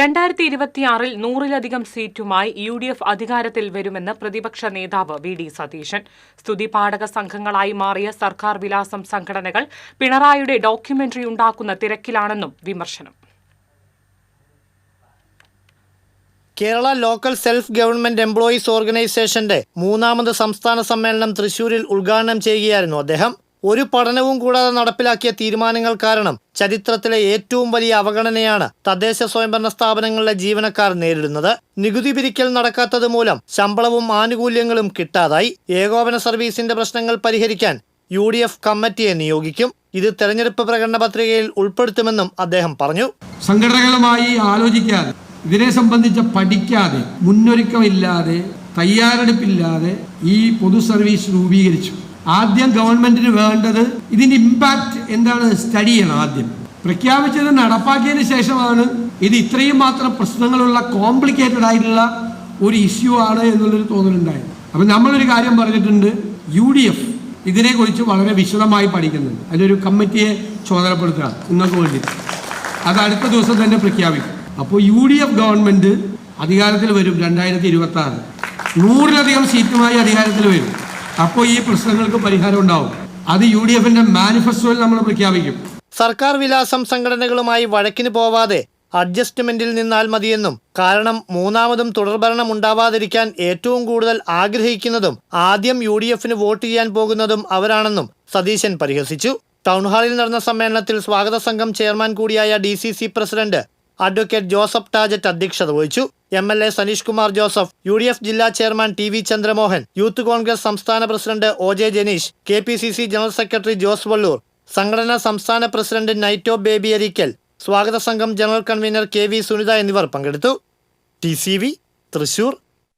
രണ്ടായിരത്തി ഇരുപത്തിയാറിൽ നൂറിലധികം സീറ്റുമായി യു ഡി എഫ് അധികാരത്തിൽ വരുമെന്ന് പ്രതിപക്ഷ നേതാവ് വി ഡി സതീശൻ. സ്തുതിപാഠക സംഘങ്ങളായി മാറിയ സർക്കാർ വിലാസം സംഘടനകൾ പിണറായിയുടെ ഡോക്യുമെന്ററി ഉണ്ടാക്കുന്ന തിരക്കിലാണെന്നും വിമർശനം. Kerala local self government employees ഓർഗനൈസേഷന്റെ മൂന്നാമത് സംസ്ഥാന സമ്മേളനം തൃശൂരിൽ ഉദ്ഘാടനം ചെയ്യുകയായിരുന്നു അദ്ദേഹം. ഒരു പഠനവും കൂടാതെ നടപ്പിലാക്കിയ തീരുമാനങ്ങൾ കാരണം ചരിത്രത്തിലെ ഏറ്റവും വലിയ അവഗണനയാണ് തദ്ദേശ സ്വയംഭരണ സ്ഥാപനങ്ങളിലെ ജീവനക്കാർ നേരിടുന്നത്. നികുതി പിരിക്കൽ നടക്കാത്തത് മൂലം ശമ്പളവും ആനുകൂല്യങ്ങളും കിട്ടാതായി. ഏകോപന സർവീസിന്റെ പ്രശ്നങ്ങൾ പരിഹരിക്കാൻ യു ഡി എഫ് കമ്മിറ്റിയെ നിയോഗിക്കും. ഇത് തെരഞ്ഞെടുപ്പ് പ്രകടന പത്രികയിൽ ഉൾപ്പെടുത്തുമെന്നും അദ്ദേഹം പറഞ്ഞു. സംഘടനകളുമായി ആലോചിക്കാതെ ഇതിനെ സംബന്ധിച്ച് പഠിക്കാതെ മുന്നൊരുക്കമില്ലാതെ തയ്യാറെടുപ്പില്ലാതെ ഈ പൊതു സർവീസ് രൂപീകരിച്ചു. ആദ്യം ഗവൺമെന്റിന് വേണ്ടത് ഇതിന്റെ ഇമ്പാക്റ്റ് എന്താണ്? സ്റ്റഡി ചെയ്യണം ആദ്യം. പ്രഖ്യാപിച്ചത് നടപ്പാക്കിയതിന് ശേഷമാണ്. ഇത് ഇത്രയും മാത്രം പ്രശ്നങ്ങളുള്ള കോംപ്ലിക്കേറ്റഡ് ആയിട്ടുള്ള ഒരു ഇഷ്യൂ ആണ് എന്നുള്ളൊരു തോന്നലുണ്ടായത്. അപ്പം നമ്മളൊരു കാര്യം പറഞ്ഞിട്ടുണ്ട്. യു ഡി എഫ് ഇതിനെക്കുറിച്ച് വളരെ വിശദമായി പഠിക്കുന്നുണ്ട്. അതിലൊരു കമ്മിറ്റിയെ ചുമതലപ്പെടുത്തുക നിങ്ങൾക്ക് വേണ്ടി. അത് അടുത്ത ദിവസം തന്നെ പ്രഖ്യാപിക്കും. അപ്പോൾ യു ഡി എഫ് ഗവൺമെന്റ് അധികാരത്തിൽ വരും രണ്ടായിരത്തി ഇരുപത്തി ആറ് നൂറിലധികം സീറ്റുമായി അധികാരത്തിൽ വരും. അപ്പോൾ ഈ പ്രശ്നങ്ങൾക്ക് പരിഹാരം ഉണ്ടാവും. അത് യു ഡി എഫിന്റെ മാനിഫെസ്റ്റോയിൽ നമ്മൾ പ്രഖ്യാപിക്കും. സർക്കാർ വിലാസം സംഘടനകളുമായി വഴക്കിന് പോവാതെ അഡ്ജസ്റ്റ്മെന്റിൽ നിന്നാൽ മതിയെന്നും കാരണം മൂന്നാമതും തുടർഭരണം ഉണ്ടാവാതിരിക്കാൻ ഏറ്റവും കൂടുതൽ ആഗ്രഹിക്കുന്നതും ആദ്യം യു ഡി എഫിന് വോട്ട് ചെയ്യാൻ പോകുന്നതും അവരാണെന്നും സതീശൻ പരിഹസിച്ചു. ടൗൺഹാളിൽ നടന്ന സമ്മേളനത്തിൽ സ്വാഗത സംഘം ചെയർമാൻ കൂടിയായ D president advocate Joseph Tajet അധ്യക്ഷത വഹിച്ചു. M L A Saneesh Kumar Joseph U D F ജില്ലാ chairman T V Chandramohan youth Congress സംസ്ഥാന president O J Janeesh K P C C general secretary Jose Vallur സംഘടനാ സംസ്ഥാന president Naito baby Arikkal സ്വാഗത സംഘം general convener K V Sunitha എന്നിവർ പങ്കെടുത്തു. T C V Thrissur.